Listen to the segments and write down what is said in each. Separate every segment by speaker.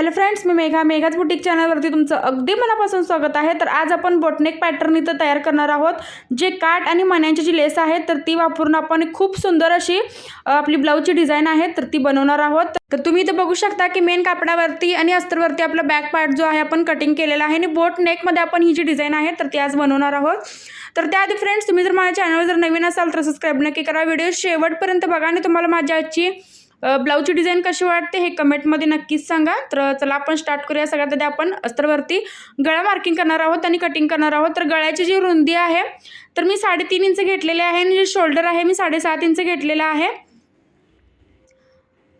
Speaker 1: Hello friends मी Megha. मेघाच boutique चॅनलवरती तुमचं अगदी मनापासून स्वागत आहे. तर आज आपण बोटनेक पॅटर्न इथं तयार करणार आहोत. जे काठ आणि मण्यांची जी लेस आहे तर ती वापरून आपण खूप सुंदर अशी आपली ब्लाऊजची डिझाईन आहे तर ती बनवणार आहोत. तर तुम्ही इथं बघू शकता की मेन कापडावरती आणि अस्तरवरती आपला बॅक पार्ट जो आहे आपण कटिंग केलेला आहे. आणि बोट नेकमध्ये आपण ही जी डिझाईन आहे तर ती आज बनवणार आहोत. तर त्याआधी फ्रेंड्स तुम्ही जर माझ्या चॅनलवर जर नवीन असाल तर सबस्क्राईब नक्की करा. व्हिडिओ शेवटपर्यंत बघा आणि तुम्हाला माझ्या आजची ब्लाऊजची डिझाईन कशी वाटते हे कमेंटमध्ये नक्कीच सांगा. तर चला आपण स्टार्ट करूया. सगळ्यात आधी आपण अस्तरवरती गळा मार्किंग करणार आहोत आणि कटिंग करणार आहोत. तर गळ्याची जी रुंदी आहे तर मी साडेतीन इंच घेतलेले आहे आणि जे शोल्डर आहे मी साडेसात इंच घेतलेलं आहे.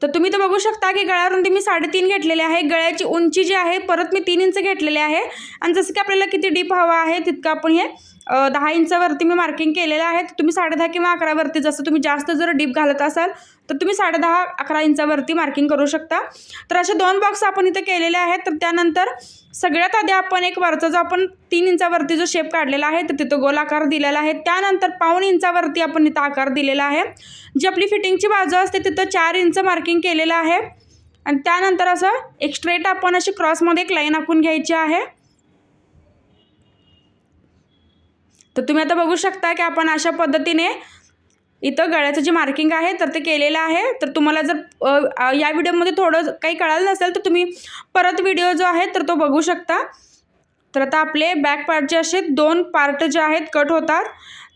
Speaker 1: तर तुम्ही तर बघू शकता की गळ्या रुंदी मी साडेतीन घेतलेली आहे. गळ्याची उंची जी आहे परत मी तीन इंच घेतलेली आहे. आणि जसं की आपल्याला किती डीप हवा आहे तितकं आपण हे दहा इंचावरती मी मार्किंग केलेलं आहे. तर तुम्ही साडेदहा किंवा अकरावरती जसं तुम्ही जास्त जर डीप घालत असाल तर तुम्ही साडेदहा अकरा इंचावरती मार्किंग करू शकता. तर असे दोन बॉक्स आपण इथं केलेले आहेत. तर त्यानंतर सगळ्यात आधी आपण एक वरचा जो आपण तीन इंचावरती जो शेप काढलेला आहे तर तिथं गोल आकार दिलेला आहे. त्यानंतर पाऊण इंचावरती आपण इथं आकार दिलेला आहे. जी आपली फिटिंगची बाजू असते तिथं चार इंच मार्किंग केलेलं आहे. आणि त्यानंतर असं एक स्ट्रेट आपण अशी क्रॉसमध्ये एक लाईन आखून घ्यायची आहे. तर तुम्ही आता बघू शकता की आपण अशा पद्धतीने इथं गळ्याचं जे मार्किंग आहे तर ते केलेलं आहे. तर तुम्हाला जर या व्हिडिओमध्ये थोडं काही कळालं नसेल तर तुम्ही परत व्हिडिओ जो आहे तर तो बघू शकता. तर आता आपले बॅक पार्टचे असे दोन पार्ट जे आहेत कट होतात.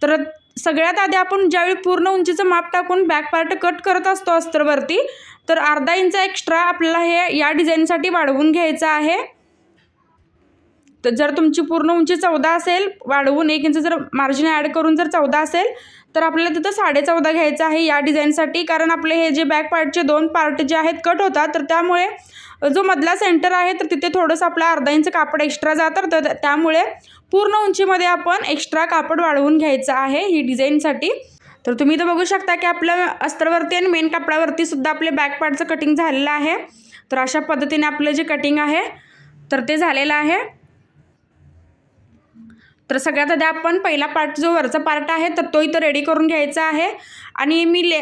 Speaker 1: तर सगळ्यात आधी आपण ज्यावेळी पूर्ण उंचीचं माप टाकून बॅक पार्ट कट करत असतो अस्तरवरती तर अर्धा इंच एक्स्ट्रा आपल्याला हे या डिझाईनसाठी वाढवून घ्यायचं आहे. तर जर तुमची पूर्ण उंची चौदा असेल वाढवून एक इंच जर मार्जिन ॲड करून जर चौदा असेल तर आपल्याला तिथं साडे चौदा घ्यायचं आहे या डिझाईनसाठी कारण आपले हे जे बॅक पार्टचे दोन पार्ट जे आहेत कट होतात तर त्यामुळे जो मधला सेंटर आहे तर तिथे थोडंसं आपला अर्धा इंच कापड एक्स्ट्रा जातं. तर त्यामुळे पूर्ण उंचीमध्ये आपण एक्स्ट्रा कापड वाढवून घ्यायचं आहे ही डिझाईनसाठी तर तुम्ही इथं बघू शकता की आपल्या अस्तरवरती आणि मेन कापडावरती सुद्धा आपले बॅक पार्टचं कटिंग झालेलं आहे. तर अशा पद्धतीने आपलं जे कटिंग आहे तर ते झालेलं आहे. तर सगळ्यात आधी आपण पहिला पार्ट जो वरचा पार्ट आहे तर तो इथं रेडी करून घ्यायचा आहे. आणि मी ले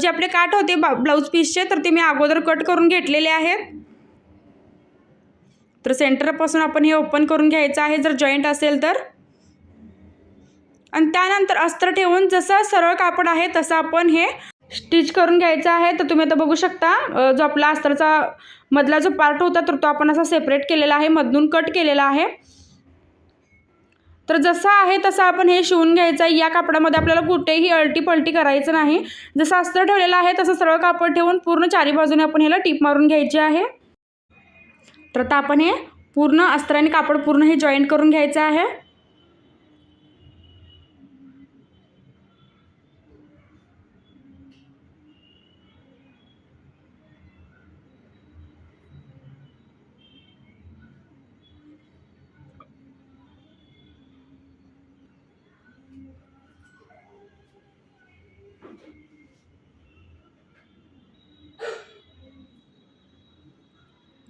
Speaker 1: जे आपले काठ होते बा ब्लाऊज पीसचे तर ते मी अगोदर कट करून घेतलेले आहेत. तर सेंटरपासून आपण हे ओपन करून घ्यायचं आहे जर जॉईंट असेल तर. आणि त्यानंतर अस्तर ठेवून जसं सरळ कापड आहे तसं आपण हे स्टिच करून घ्यायचं आहे. तर तुम्ही आता बघू शकता जो आपला अस्तरचा मधला जो पार्ट होता तर तो आपण असा सेपरेट केलेला आहे मधून कट केलेला आहे. तर जसं आहे तसं आपण हे शिवून घ्यायचं आहे. या कापडामध्ये आपल्याला कुठेही अल्टी पलटी करायचं नाही. जसं अस्तर ठेवलेलं आहे तसं सरळ कापड ठेवून पूर्ण चारी बाजूने आपण ह्याला टीप मारून घ्यायची आहे. तर आता आपण हे पूर्ण अस्त्राने कापड पूर्ण हे जॉईंट करून घ्यायचं आहे.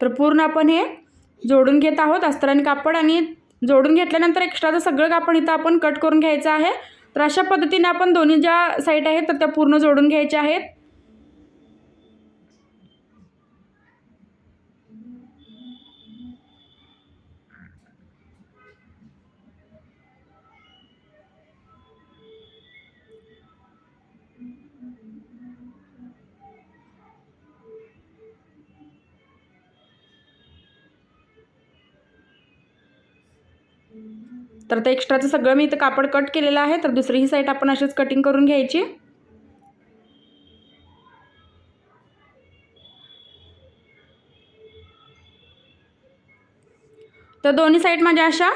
Speaker 1: तर पूर्ण आपण हे जोडून घेत आहोत अस्त्राने कापड आणि जोडून घेतल्यानंतर एक्स्ट्राचं सगळं कापड इथं आपण कट करून घ्यायचं आहे. तर अशा पद्धतीने आपण दोन्ही ज्या साईड आहेत तर त्या पूर्ण जोडून घ्यायच्या आहेत. तर ते एक्स्ट्राचं सगळं मी इथं कापड कट केलेलं आहे तर दुसरी ही साईड आपण अशीच कटिंग करून घ्यायची. तर दोन्ही साईड माझ्या अशा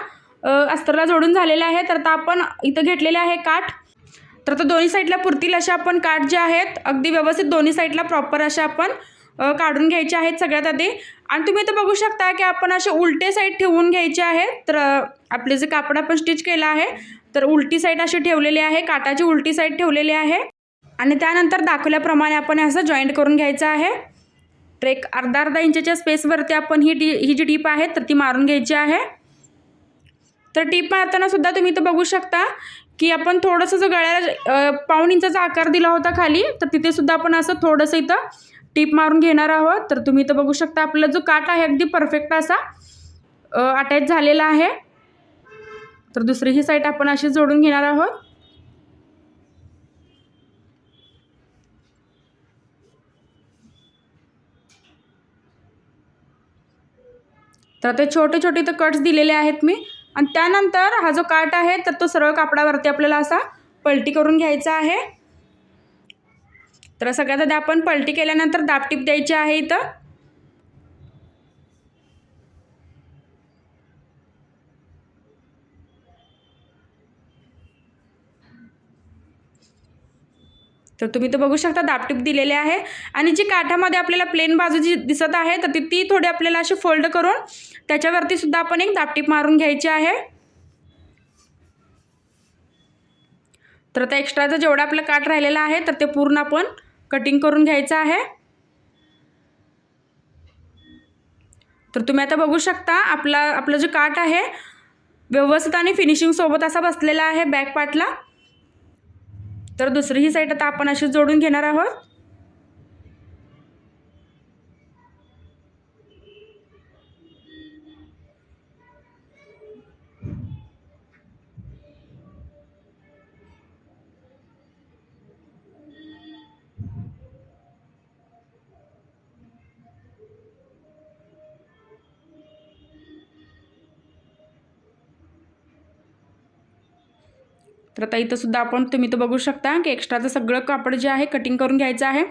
Speaker 1: अस्तरला जोडून झालेल्या आहे तर आता आपण इथं घेतलेले आहे काठ. तर तर दोन्ही साईडला पुरतील अशा आपण काठ जे आहेत अगदी व्यवस्थित दोन्ही साईडला प्रॉपर अशा आपण काढून घ्यायचे आहेत सगळ्यात आधी. आणि तुम्ही इथं बघू शकता की आपण असे उलटे साईड ठेवून घ्यायचे आहेत. तर आपले जे कापड आपण स्टिच केलं आहे तर उलटी साईड अशी ठेवलेली आहे काटाची उलटी साईड ठेवलेली आहे. आणि त्यानंतर दाखवल्याप्रमाणे आपण असं जॉईंट करून घ्यायचं आहे. तर एक अर्धा अर्धा इंचच्या स्पेसवरती आपण ही टी ही जी टीप आहे तर ती मारून घ्यायची आहे. तर टीप मारताना सुद्धा तुम्ही इथं बघू शकता की आपण थोडंसं जो गळ्याला अ, पाऊण इंचाचा आकार दिला होता खाली तर तिथे सुद्धा आपण असं थोडंसं इथं टीप मारून घेणार आहोत. तर तुम्ही तर बघू शकता आपला जो काट आहे अगदी परफेक्ट असा अटॅच झालेला आहे. तर दुसरी ही साईड आपण अशी जोडून घेणार आहोत. तर ते छोटे छोटे तर कट्स दिलेले आहेत मी. आणि त्यानंतर हा जो काट आहे तर तो सरळ कापडावरती आपल्याला असा पलटी करून घ्यायचा आहे. तर सगळ्यात आधी आपण पलटी केल्यानंतर दापटीप द्यायची आहे इथं. तर तुम्ही तर बघू शकता दापटीप दिलेले आहे. आणि जी काठामध्ये आपल्याला प्लेन बाजू जी दिसत आहे तर ती ती थोडी आपल्याला अशी फोल्ड करून त्याच्यावरती सुद्धा आपण एक दापटीप मारून घ्यायची आहे. तर आता एक्स्ट्राचा जेवढा आपलं काठ राहिलेला आहे तर ते पूर्ण आपण कटिंग करून घ्यायचं आहे. तर तुम्ही आता बघू शकता आपला आपलं जे काठ आहे व्यवस्थित आणि फिनिशिंगसोबत असा बसलेला आहे बॅक पार्टला. तर दुसरी ही साईड आता आपण अशी जोडून घेणार आहोत. तर आता इथंसुद्धा आपण तुम्ही तर बघू शकता की एक्स्ट्राचं सगळं कापड जे आहे कटिंग करून घ्यायचं आहे.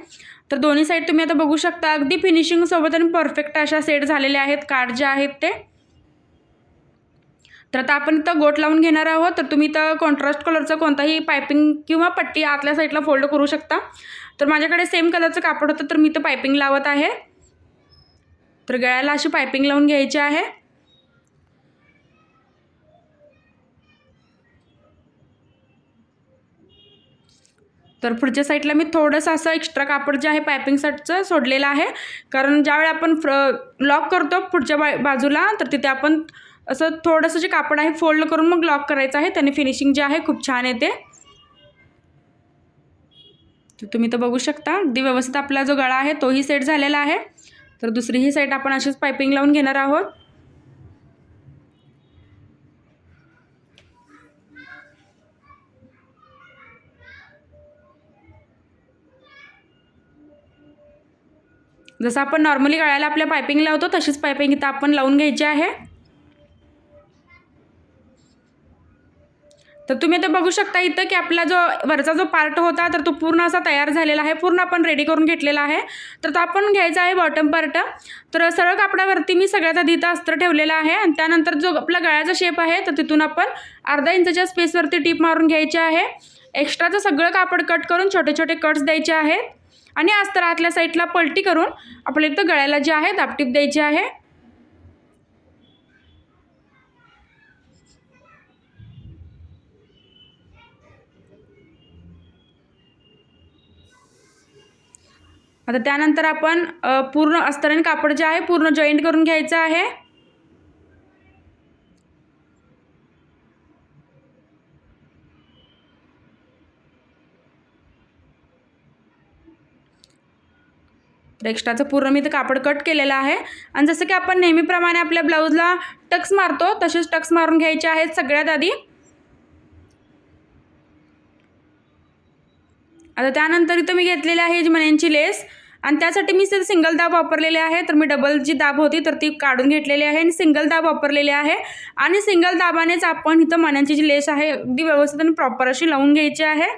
Speaker 1: तर दोन्ही साईड तुम्ही आता बघू शकता अगदी फिनिशिंगसोबत आणि परफेक्ट अशा सेट झालेल्या आहेत कार्ड जे आहेत ते. तर आता आपण इथं गोट लावून घेणार आहोत. तर तुम्ही इथं कॉन्ट्रास्ट कलरचं कोणताही पायपिंग किंवा पट्टी आतल्या साईडला फोल्ड करू शकता. तर माझ्याकडे सेम कलरचं कापड होतं तर मी इथं पायपिंग लावत आहे. तर गळ्याला अशी पायपिंग लावून घ्यायची आहे. तर पुढच्या साईडला मी थोडंसं असं एक्स्ट्रा कापड जे आहे पायपिंगसाठीचं सोडलेलं आहे. कारण ज्यावेळी आपण फ्र लॉक करतो पुढच्या बा बाजूला तर तिथे आपण असं थोडंसं जे कापड आहे फोल्ड करून मग लॉक करायचं आहे. त्याने फिनिशिंग जे आहे खूप छान येते. तर तुम्ही तर बघू शकता अगदी व्यवस्थित आपला जो गळा आहे तोही सेट झालेला आहे. तर दुसरीही साईड आपण अशीच पायपिंग लावून घेणार आहोत. जसं आपण नॉर्मली गळ्याला आपल्या पायपिंग लावतो तशीच पायपिंग इथं आपण लावून घ्यायची आहे. तर तुम्ही आता बघू शकता इथं की आपला जो वरचा जो पार्ट होता तर तो पूर्ण असा तयार झालेला आहे. पूर्ण आपण रेडी करून घेतलेला आहे. तर तो आपण घ्यायचा आहे बॉटम पार्ट तर सरळ कापडावरती मी सगळ्यात आधी इथं अस्त्र ठेवलेला आहे आणि त्यानंतर जो आपला गळ्याचा शेप आहे तर तिथून आपण अर्धा इंचाच्या स्पेसवरती टीप मारून घ्यायची आहे. एक्स्ट्राचं सगळं कापड कट करून छोटे छोटे कट्स द्यायचे आहेत. आणि अस्तर आतल्या साईडला पलटी करून आपल्या इथं गळ्याला जे आहे दापटीप द्यायची आहे. आता त्यानंतर आपण पूर्ण अस्तराने कापड जे आहे पूर्ण जॉईंट करून घ्यायचं आहे. तर एक्स्ट्राचं पूर्ण मी ते कापड कट केलेलं आहे. आणि जसं की आपण नेहमीप्रमाणे आपल्या ब्लाऊजला टक्स मारतो तसेच टक्स मारून घ्यायचे आहेत सगळ्यात आधी. आता त्यानंतर इथं मी घेतलेली आहे जी लेस. आणि त्यासाठी मी जर सिंगल दाब वापरलेले आहे. तर मी डबल जी दाब होती तर ती काढून घेतलेली आहे आणि सिंगल दाब वापरलेली आहे. आणि सिंगल दाबानेच आपण इथं मण्यांची जी लेस आहे अगदी व्यवस्थित आणि प्रॉपर अशी लावून घ्यायची आहे.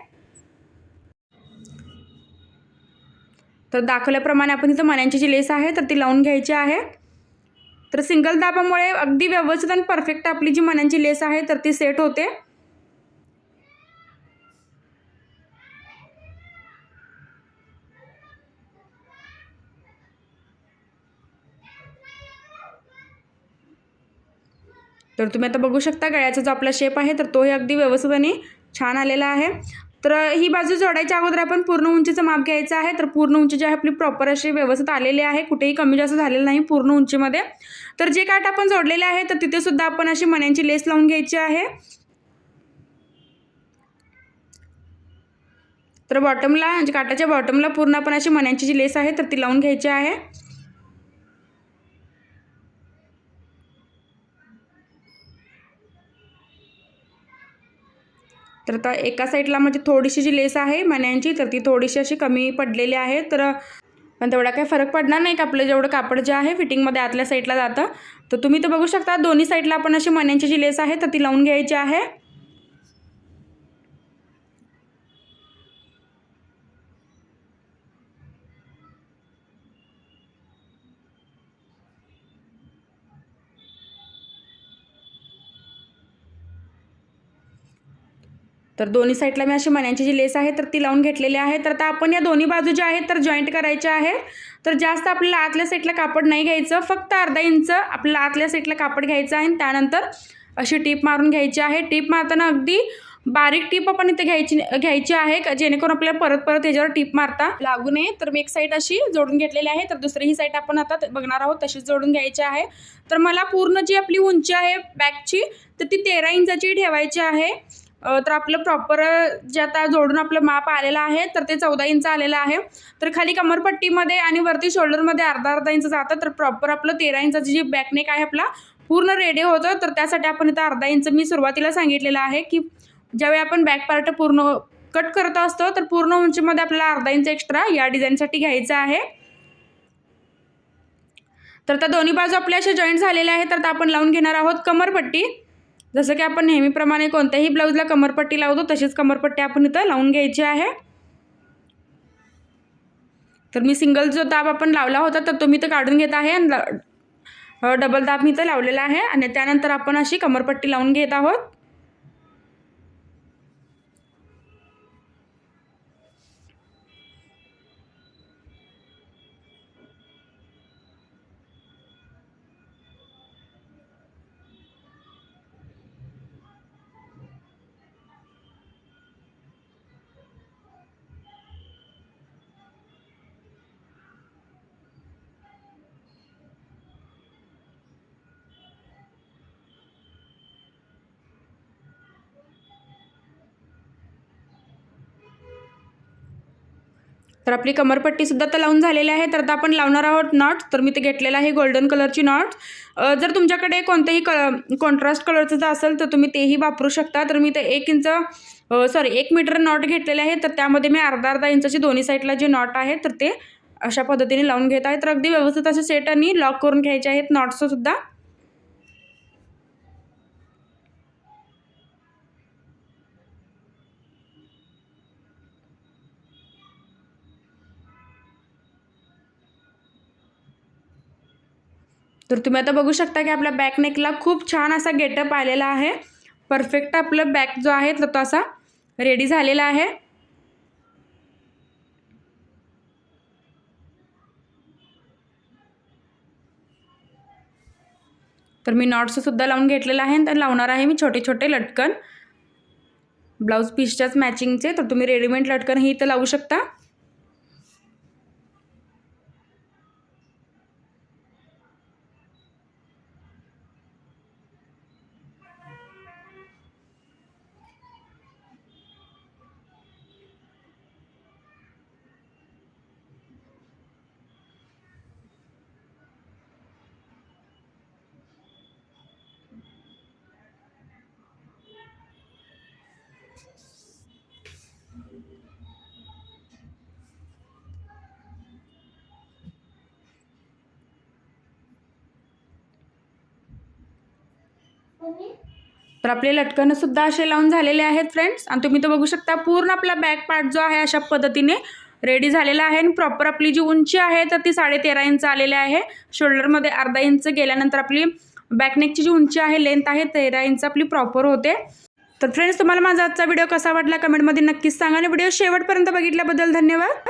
Speaker 1: तर दाखवल्याप्रमाणे आपण इथं मण्यांची जी लेस आहे तर ती लावून घ्यायची आहे. तर सिंगल दाबामुळे अगदी व्यवस्थित आणि परफेक्ट आपली जी मण्यांची लेस आहे तर ती सेट होते. तर तुम्ही आता बघू शकता गळ्याचा जो आपला शेप आहे तर तोही अगदी व्यवस्थित आणि छान आलेला आहे. तर ही बाजू जोडायच्या अगोदर आपण पूर्ण उंचीचं माप घ्यायचं आहे. तर पूर्ण उंची जी आहे आपली प्रॉपर अशी व्यवस्थित आलेली आहे. कुठेही कमी जास्त झालेलं नाही पूर्ण उंचीमध्ये. तर जे काठ आपण जोडलेले आहे तर तिथेसुद्धा आपण अशी मण्यांची लेस लावून घ्यायची आहे. तर बॉटमला म्हणजे काटाच्या बॉटमला पूर्ण आपण अशी मण्यांची जी लेस आहे तर ती लावून घ्यायची आहे. तर आता एका साईडला म्हणजे थोडीशी जी लेस आहे मण्यांची तर ती थोडीशी अशी कमी पडलेली आहे. तर पण तेवढा काही फरक पडणार नाही का? आपलं जेवढं कापड जे आहे फिटिंगमध्ये आतल्या साईडला जातं. तर तुम्ही तर बघू शकता दोन्ही साईडला आपण अशी मण्यांची जी लेस आहे तर ती लावून घ्यायची आहे. तर दोन्ही साईडला मी अशी मण्यांची जी लेस आहे तर ती लावून घेतलेली आहे. तर आता आपण या दोन्ही बाजू ज्या आहेत तर जॉईंट करायच्या आहे. तर जास्त आपल्याला आतल्या साईडला कापड नाही घ्यायचं फक्त अर्धा इंच आपल्याला आतल्या साईडला कापड घ्यायचं आहे. आणि त्यानंतर अशी टीप मारून घ्यायची आहे. टीप मारताना अगदी बारीक टीप आपण इथे घ्यायची घ्यायची आहे का जेणेकरून आपल्याला परत परत याच्यावर टीप मारता लागू नये. तर मी एक साईड अशी जोडून घेतलेली आहे. तर दुसरी ही साईड आपण आता बघणार आहोत तशीच जोडून घ्यायची आहे. तर मला पूर्ण जी आपली उंची आहे बॅगची तर ती तेरा इंचाची ठेवायची आहे. तर आपलं प्रॉपर जे आता जोडून आपलं माप आलेलं आहे तर ते चौदा इंच आलेलं आहे. तर खाली कमरपट्टीमध्ये आणि वरती शोल्डरमध्ये अर्धा अर्धा इंच जातं. तर प्रॉपर आपलं तेरा इंचाची जी बॅकनेक आहे आपला पूर्ण रेडी होतं. तर त्यासाठी आपण इथं अर्धा इंच मी सुरुवातीला सांगितलेलं आहे की ज्यावेळी आपण बॅक पार्ट पूर्ण कट करत असतो तर पूर्ण उंचीमध्ये आपल्याला अर्धा इंच एक्स्ट्रा या डिझाईनसाठी घ्यायचं आहे. तर त्या दोन्ही बाजू आपल्या अशा जॉईंट झालेल्या आहेत. तर आपण लावून घेणार आहोत कमरपट्टी. जसं की आपण नेहमीप्रमाणे कोणत्याही ब्लाऊजला कमरपट्टी लावतो तशीच कमरपट्टी आपण इथं लावून घ्यायची आहे. तर मी सिंगल जो दाब आपण लावला होता तर तो मी इथं काढून घेत आहे आणि डबल दाब मी इथं लावलेला आहे. आणि त्यानंतर आपण अशी कमरपट्टी लावून घेत आहोत. तर आपली कमरपट्टीसुद्धा तर लावून झालेली आहे. तर आता आपण लावणार आहोत नॉट. तर मी ते घेतलेलं आहे गोल्डन कलरची नॉट. जर तुमच्याकडे कोणतेही क कॉन्ट्रास्ट कलरचं जर असेल तर तुम्ही तेही वापरू शकता. तर मी ते एक इंच सॉरी एक मीटर नॉट घेतलेले आहे. तर त्यामध्ये मी अर्धा अर्धा इंचाची दोन्ही साईडला जे नॉट आहे तर ते अशा पद्धतीने लावून घेत आहे. तर अगदी व्यवस्थित असे सेट आणि लॉक करून घ्यायचे आहेत. नॉट्ससुद्धा तर तुम्ही आता बघू शकता की आपल्या बॅकनेकला खूप छान असा गेटअप आलेला आहे. परफेक्ट आपलं बॅक जो आहे तो असा रेडी झालेला आहे. तर मी नॉट्ससुद्धा लावून घेतलेलं आहे. तर लावणार आहे मी छोटे छोटे लटकन. ब्लाऊज पीसच्याच मॅचिंगचे तर तुम्ही रेडीमेड लटकन ही इथं लावू शकता. तर आपले लटकणं सुद्धा असे लावून झालेले आहेत फ्रेंड्स आणि तुम्ही तर बघू शकता पूर्ण आपला बॅक पार्ट जो आहे अशा पद्धतीने रेडी झालेला आहे. आणि प्रॉपर आपली जी उंची आहे तर ती साडे तेरा इंच आलेली आहे. शोल्डरमध्ये अर्धा इंच गेल्यानंतर आपली बॅकनेकची जी उंची आहे लेंथ आहे तेरा इंच आपली प्रॉपर होते. तर फ्रेंड्स तुम्हाला माझा आजचा व्हिडिओ कसा वाटला कमेंटमध्ये नक्कीच सांगा. आणि व्हिडिओ शेवटपर्यंत बघितल्याबद्दल धन्यवाद.